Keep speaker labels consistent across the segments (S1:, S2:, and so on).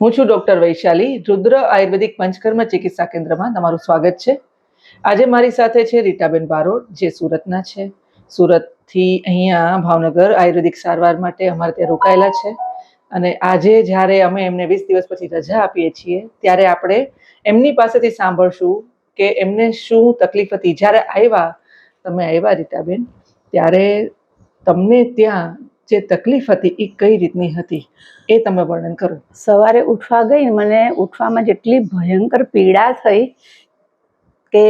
S1: હું છું ડોક્ટર વૈશાલી, રુદ્ર આયુર્વેદિક પંચકર્મ ચિકિત્સા કેન્દ્રમાં તમારું સ્વાગત છે. આજે મારી સાથે છે રીટાબેન બારોડ, જે સુરતના છે. સુરતથી અહીંયા ભાવનગર આયુર્વેદિક સારવાર માટે અમારે ત્યાં રોકાયેલા છે. અને આજે જ્યારે અમે એમને વીસ દિવસ પછી રજા આપીએ છીએ, ત્યારે આપણે એમની પાસેથી સાંભળશું કે એમને શું તકલીફ હતી. જ્યારે આવ્યા, તમે આવ્યા રીટાબેન, ત્યારે તમને ત્યાં જે તકલીફ હતી એ કઈ રીતની હતી એ તમે વર્ણન કરો.
S2: સવારે ઉઠવા ગઈ મને ઉઠવામાં જેટલી ભયંકર પીડા થઈ કે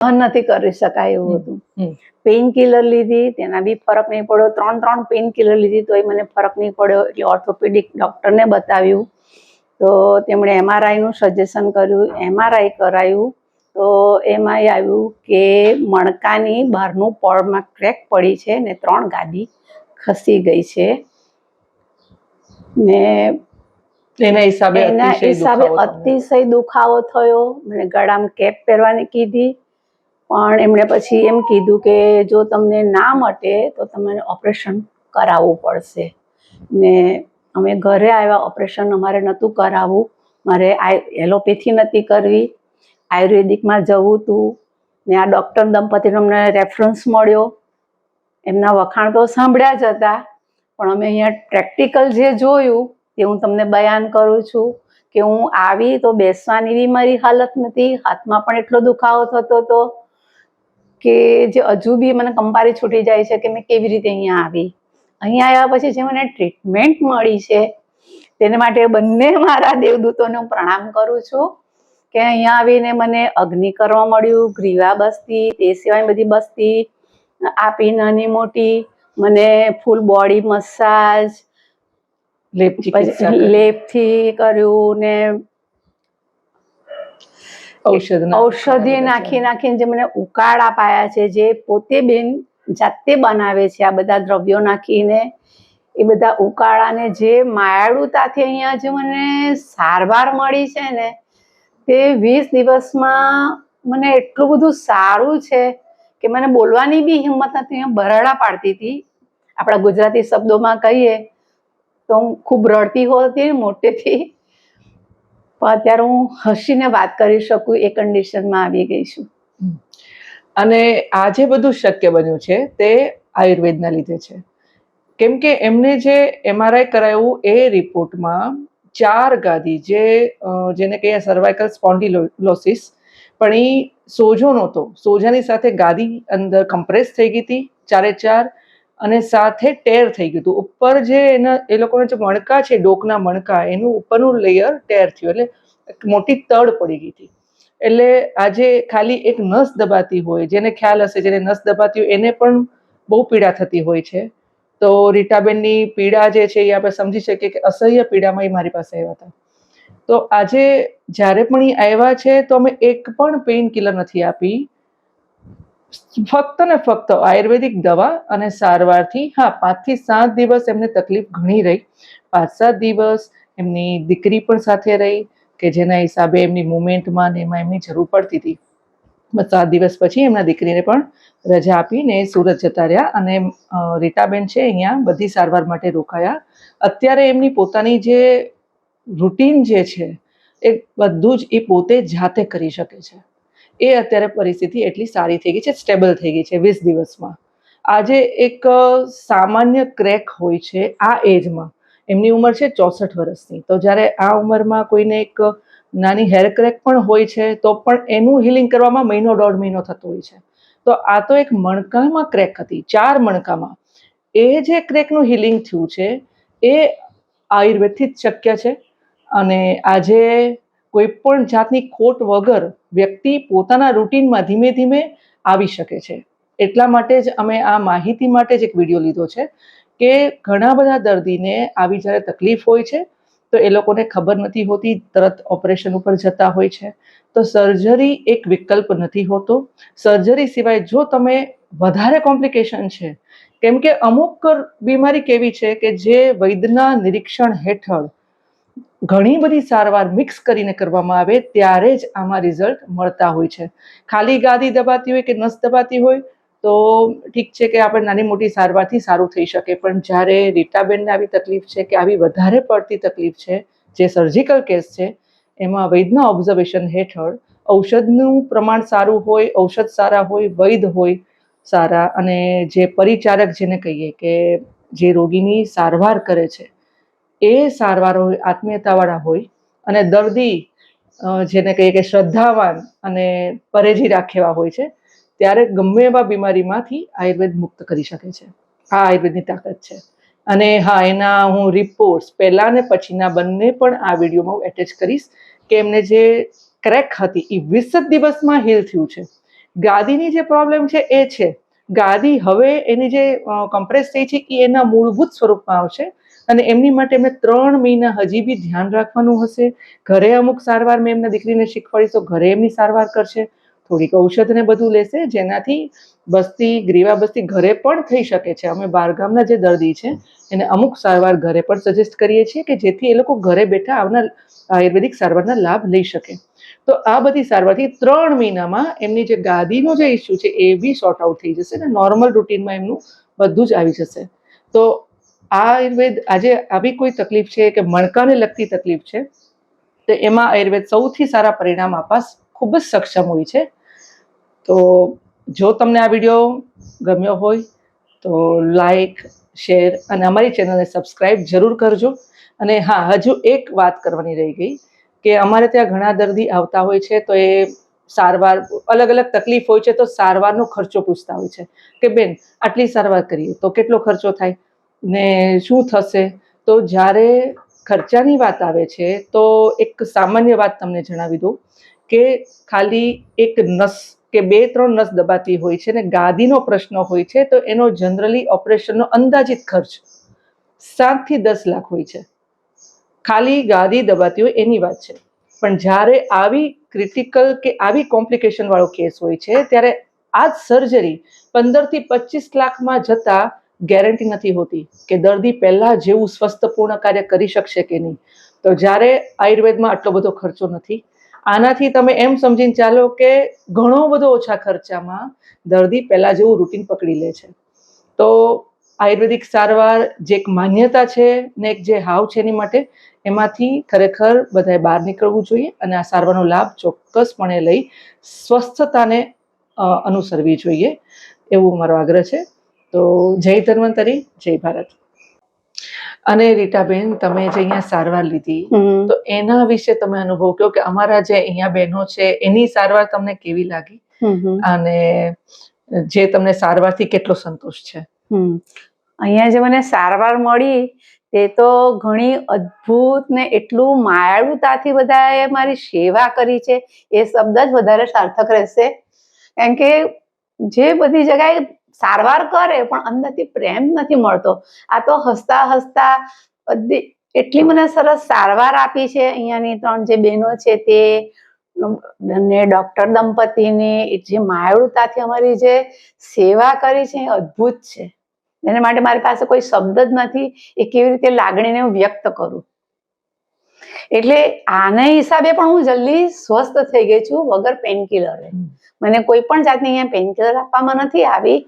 S2: સહન નથી કરી શકાય એવું હતું. પેઇન કિલર લીધી તેના બી ફરક નહીં પડ્યો. ત્રણ ત્રણ પેઇન કિલર લીધી તોય મને ફરક નહીં પડ્યો. એટલે ઓર્થોપેડિક ડૉક્ટરને બતાવ્યું. તો તેમણે એમઆરઆઈનું સજેશન કર્યું. એમઆરઆઈ કરાયું. તો એમાં એ આવ્યું કે મણકાની બહારનું પળમાં ક્રેક પડી છે ને ત્રણ ગાદી ખસી ગઈ છે. ને
S1: એના હિસાબે
S2: એના હિસાબે અતિશય દુખાવો થયો. મને ગળામાં કેપ પહેરવાની કીધી. પણ એમણે પછી એમ કીધું કે જો તમને ના મટે તો તમારે ઓપરેશન કરાવવું પડશે. ને અમે ઘરે આવ્યા ઓપરેશન અમારે નહોતું કરાવવું. મારે આ એલોપેથી નથી કરવી. આયુર્વેદિકમાં જવું હતું ને આ ડૉક્ટર દંપતીનો અમને રેફરન્સ મળ્યો. એમના વખાણ તો સાંભળ્યા જ હતા, પણ અમે અહીંયા પ્રેક્ટિકલ જે જોયું, તે હું તમને બયાન કરું છું કે હું આવી તો બેસવાની બી મારી હાલત નથી, હાથમાં પણ એટલો દુખાવો થતો હતો કે જે હજુ બી મને કંપારી છૂટી જાય છે કે મેં કેવી રીતે અહીંયા આવી. અહીંયા આવ્યા પછી જે મને ટ્રીટમેન્ટ મળી છે, તેને માટે બંને મારા દેવદૂતોને હું પ્રણામ કરું છું. કે અહીંયા આવીને મને અગ્નિ કરવા મળ્યું ગ્રીવા બસ્તી તે સિવાય બધી બસ્તી આપી નાની મોટી મને ફૂલ બોડી મસાજ લેપથી કર્યું ને
S1: ઔષધ
S2: ઔષધિ નાખી નાખીને જે મને ઉકાળા પાયા છે જે પોતે બેન જાતે બનાવે છે આ બધા દ્રવ્યો નાખીને એ બધા ઉકાળાને જે માયાળુતાથી અહીંયા જે મને સારવાર મળી છે ને તે વીસ દિવસમાં મને એટલું બધું સારું છે કે મને બોલવાની બી હિંમત નથી. બરાડા પાડતી હતી. આપણા ગુજરાતી શબ્દોમાં કહીએ તો હું ખૂબ રડતી હોતી, મોટેથી. પણ અત્યારે હું હસીને વાત કરી શકું, એ કન્ડિશનમાં આવી ગઈ છું.
S1: અને આજે બધું શક્ય બન્યું છે તે આયુર્વેદના લીધે છે. કેમ કે એમને જે એમઆરઆઈ કરાયું એ રિપોર્ટમાં ચાર ગાદી જે જેને કહીએ સર્વાઇકલ સ્પોન્ડિલોસિસ પણ એ સોજો નહોતો. સોજાની સાથે ગાદી અંદર કમ્પ્રેસ થઈ ગઈ હતી ચારે ચાર અને સાથે ટેર થઈ ગયું હતું. ઉપર જે એના, એ લોકોના જે મણકા છે, ડોકના મણકા, એનું ઉપરનું લેયર ટેર થયું એટલે મોટી તડ પડી ગઈ હતી. એટલે આજે ખાલી એક નસ દબાતી હોય, જેને ખ્યાલ હશે, જેને નસ દબાતી હોય, એને પણ બહુ પીડા થતી હોય છે. તો રીટાબેનની પીડા જે છે એ આપણે સમજી શકીએ કે અસહ્ય પીડામાં એ મારી પાસે આવ્યા હતા. તો આજે જ્યારે પણ એ આવ્યા છે તો અમે એક પણ પેઇન કિલર નથી આપી. ફક્ત ને ફક્ત આયુર્વેદિક દવા અને સારવારથી, હા, પાંચથી સાત દિવસ એમને તકલીફ ઘણી રહી. પાંચ સાત દિવસ એમની દીકરી પણ સાથે રહી કે જેના હિસાબે એમની મુમેન્ટમાં ને એમાં એમની જરૂર પડતી હતી. સાત દિવસ પછી એમના દીકરીને પણ રજા આપીને સુરત જતા રહ્યા અને રીટાબેન છે અહીંયા બધી સારવાર માટે રોકાયા. અત્યારે એમની પોતાની જે રૂટીન જે છે, એ બધું જ એ પોતે જાતે કરી શકે છે. એ અત્યારે પરિસ્થિતિ એટલી સારી થઈ ગઈ છે, સ્ટેબલ થઈ ગઈ છે વીસ દિવસમાં. આજે એક સામાન્ય ક્રેક હોય છે આ એજમાં. એમની ઉંમર છે ચોસઠ વર્ષની. તો જ્યારે આ ઉંમરમાં કોઈને એક નાની હેર ક્રેક પણ હોય છે, તો પણ એનું હિલિંગ કરવામાં મહિનો દોઢ મહિનો થતો હોય છે. તો આ તો એક મણકામાં ક્રેક હતી, ચાર મણકામાં. એ જે ક્રેકનું હિલિંગ થયું છે, એ આયુર્વેદથી જ શક્ય છે. અને આજે કોઈ પણ જાતની ખોટ વગર વ્યક્તિ પોતાના રૂટીનમાં ધીમે ધીમે આવી શકે છે. એટલા માટે જ અમે આ માહિતી માટે જ એક વીડિયો લીધો છે કે ઘણા બધા દર્દીને આવી જ્યારે તકલીફ હોય છે તો એ લોકોને ખબર નથી હોતી, તરત ઓપરેશન ઉપર જતા હોય છે. તો સર્જરી એક વિકલ્પ નથી હોતો. સર્જરી સિવાય જો તમે વધારે કોમ્પ્લિકેશન છે, કેમ કે અમુક બીમારી કેવી છે કે જે વૈદ્યના નિરીક્ષણ હેઠળ ઘણી બધી સારવાર મિક્સ કરીને કરવામાં આવે, ત્યારે જ આમાં રિઝલ્ટ મળતા હોય છે. ખાલી ગાદી દબાતી હોય કે નસ દબાતી હોય તો ઠીક છે કે આપણે નાની મોટી સારવારથી સારું થઈ શકે, પણ જ્યારે રીટાબેનને આવી તકલીફ છે કે આવી વધારે પડતી તકલીફ છે, જે સર્જિકલ કેસ છે, એમાં વૈદના ઓબ્ઝર્વેશન હેઠળ ઔષધનું પ્રમાણ સારું હોય, ઔષધ સારા હોય વૈદ હોય, સારા અને જે પરિચારક જેને કહીએ કે જે રોગીની સારવાર કરે છે, એ સારવાર આત્મીયતાવાળા હોય અને દર્દી જેને કહીએ કે શ્રદ્ધાવાન અને પરેજી રાખેવા હોય છે ત્યારે ગમે એવા બીમારીમાંથી આયુર્વેદ મુક્ત કરી શકે છે. આ આયુર્વેદની તાકાત છે. અને હા, એના હું રિપોર્ટ્સ પહેલા ને પછીના બંને પણ આ વિડીયોમાં હું એટેચ કરીશ કે એમને જે ક્રેક હતી એ વીસ જ દિવસમાં હીલ થયું છે. ગાદીની જે પ્રોબ્લેમ છે એ છે. ગાદી હવે એની જે કમ્પ્રેસ થઈ છે એ એના મૂળભૂત સ્વરૂપમાં આવશે અને એમની માટે એમને ત્રણ મહિના હજી બી ધ્યાન રાખવાનું હશે. ઘરે અમુક સારવાર મેં એમના દીકરીને શીખવાડીશ તો ઘરે એમની સારવાર કરશે. થોડીક ઔષધ ને બધું લેશે, જેનાથી બસ્તી, ગ્રીવા બસ્તી ઘરે પણ થઈ શકે છે. અમે બહારગામના જે દર્દી છે, એને અમુક સારવાર ઘરે પણ સજેસ્ટ કરીએ છીએ કે જેથી એ લોકો ઘરે બેઠા આવનાર આયુર્વેદિક સારવારના લાભ લઈ શકે. તો આ બધી સારવારથી ત્રણ મહિનામાં એમની જે ગાદીનો જે ઇસ્યુ છે, એ બી સોર્ટ આઉટ થઈ જશે અને નોર્મલ રૂટીનમાં એમનું બધું જ આવી જશે. તો આયુર્વેદ આજે આવી કોઈ તકલીફ છે કે મણકાને લગતી તકલીફ છે, તો એમાં આયુર્વેદ સૌથી સારા પરિણામ આપવા ખૂબ જ સક્ષમ હોય છે. તો જો તમને આ વીડિયો ગમ્યો હોય તો લાઈક, શેર અને અમારી ચેનલને સબસ્ક્રાઈબ જરૂર કરજો. અને હા, હજુ એક વાત કરવાની રહી ગઈ કે અમારે ત્યાં ઘણા દર્દી આવતા હોય છે તો એ સારવાર, અલગ અલગ તકલીફ હોય છે તો સારવારનો ખર્ચો પૂછતા હોય છે કે બેન આટલી સારવાર કરીએ તો કેટલો ખર્ચો થાય ને શું થશે? તો જ્યારે ખર્ચાની વાત આવે છે તો એક સામાન્ય વાત તમને જણાવી દઉં કે ખાલી એક નસ કે બે ત્રણ નસ દબાતી હોય છે ને ગાદીનો પ્રશ્ન હોય છે, તો એનો જનરલી ઓપરેશનનો અંદાજિત ખર્ચ સાતથી દસ લાખ હોય છે. ખાલી ગાદી દબાતી હોય એની વાત છે. પણ જ્યારે આવી ક્રિટિકલ કે આવી કોમ્પ્લિકેશનવાળો કેસ હોય છે, ત્યારે આ જ સર્જરી પંદરથી પચીસ લાખમાં જતાં ગેરંટી નથી હોતી કે દર્દી પહેલાં જેવું સ્વસ્થપૂર્ણ કાર્ય કરી શકશે કે નહીં. તો જ્યારે આયુર્વેદમાં આટલો બધો ખર્ચો નથી આનાથી તમે એમ સમજીને ચાલો કે ઘણો બધો ઓછા ખર્ચામાં દર્દી પહેલાં જેવું રૂટીન પકડી લે છે. તો આયુર્વેદિક સારવાર જે એક માન્યતા છે ને એક જે હાવ છે એની માટે, એમાંથી ખરેખર બધાએ બહાર નીકળવું જોઈએ અને આ સારવારનો લાભ ચોક્કસપણે લઈ સ્વસ્થતાને અનુસરવી જોઈએ. એવું મારો આગ્રહ છે. તો જય ધન્વંતરી, જય ભારત. અને રીટાબેન તમે જે અહીંયા સારવાર લીધી. તો એના વિશે તમે અનુભવ કહો કે અમારા જે અહીંયા બહેનો છે એની સારવાર તમને કેવી લાગી. અને જે તમને સારવારથી કેટલો સંતોષ છે
S2: હમ અહીંયા જે મને સારવાર મળી તે તો ઘણી અદ્ભુત ને એટલું માયાળુતાથી બધાએ મારી સેવા કરી છે એ શબ્દ જ વધારે સાર્થક રહેશે કારણ કે જે બધી જગ્યાએ સારવાર કરે, પણ અંદરથી પ્રેમ નથી મળતો. આ તો હસતા હસતા એટલી મને સરસ સારવાર આપી છે અહીંયાની ત્રણ જે બહેનો છે તે. ને ડોક્ટર દંપતીની જે માયાળુતાથી અમારી જે સેવા કરી છે એ અદ્ભુત છે. એના માટે મારી પાસે કોઈ શબ્દ જ નથી. એ કેવી રીતે લાગણીને હું વ્યક્ત કરું? એટલે આના હિસાબે પણ હું જલ્દી સ્વસ્થ થઈ ગઈ છું વગર પેનકિલરે મને કોઈ પણ જાતની અહીંયા પેનકિલર આપવામાં નથી આવી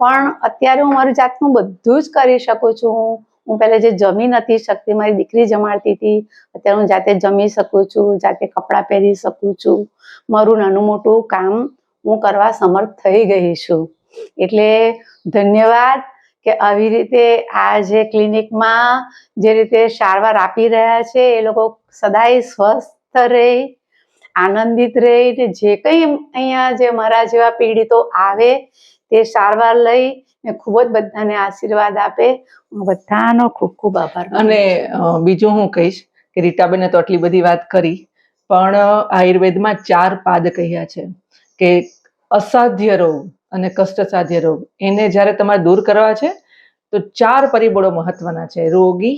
S2: પણ અત્યારે હું મારી જાતનું બધું જ કરી શકું છું. હું પહેલા જે જમી નથી શકતી મારી દીકરી જમાડતી હતી અત્યારે હું જાતે જમી શકું છું જાતે કપડાં પહેરી શકું છું. મારું નાનું મોટું કામ હું કરવા સમર્થ થઈ ગઈ છું. એટલે ધન્યવાદ. કે આવી રીતે આ જે ક્લિનિકમાં જે રીતે સારવાર આપી રહ્યા છે એ લોકો સદાય સ્વસ્થ રહે આનંદિત રહે ને જે કંઈ અહીંયા જે મારા જેવા પીડિતો આવે તે સારવાર લઈ ને ખૂબ જ બધાને આશીર્વાદ આપે. હું બધાનો ખૂબ ખૂબ આભાર
S1: અને બીજું હું કહીશ કે રીટાબેને તો આટલી બધી વાત કરી પણ આયુર્વેદમાં ચાર પાદ કહ્યા છે કે અસાધ્ય રોગ અને કષ્ટસાધ્ય રોગ. એને જ્યારે તમારે દૂર કરવા છે, તો ચાર પરિબળો મહત્વના છે. રોગી,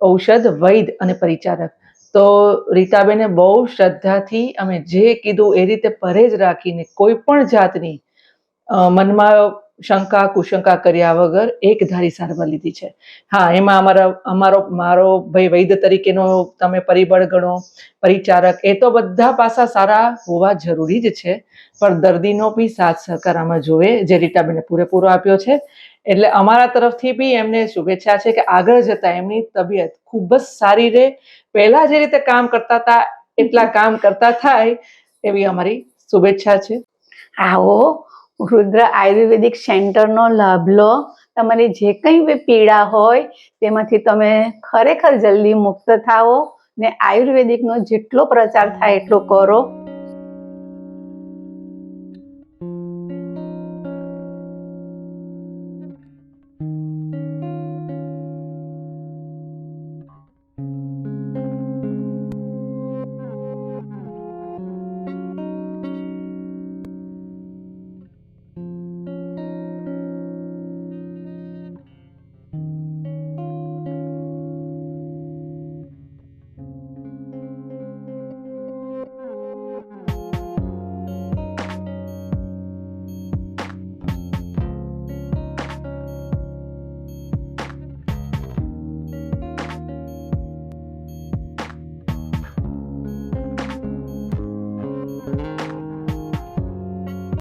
S1: ઔષધ વૈદ અને પરિચારક. તો રીતાબેને બહુ શ્રદ્ધાથી અમે જે કીધું એ રીતે પરેજ રાખીને કોઈ પણ જાતની મનમાં શંકા, કુશંકા કર્યા વગર એક ધારી સારવાર લીધી છે. હા, એમાં અમારા, અમારો, મારો ભાઈ વૈદ્ય તરીકેનો તમે પરિબળ ગણો, પરિચારક, એ તો બધા પાસા સારા હોવા જરૂરી જ છે. પણ દર્દીનો બી સાથ સહકાર આમાં જોવે, જે રીટાબેને પૂરેપૂરો આપ્યો છે. એટલે અમારા તરફથી બી એમને શુભેચ્છા છે કે આગળ જતા એમની તબિયત ખૂબ જ સારી રહે. પહેલા જે રીતે કામ કરતા હતા, એટલા કામ કરતા થાય, એવી અમારી શુભેચ્છા છે.
S2: આવો રુદ્ર આયુર્વેદિક સેન્ટરનો લાભ લો. તમારી જે કંઈ બી પીડા હોય, તેમાંથી તમે ખરેખર જલ્દી મુક્ત થાઓ ને આયુર્વેદિકનો જેટલો પ્રચાર થાય એટલો કરો.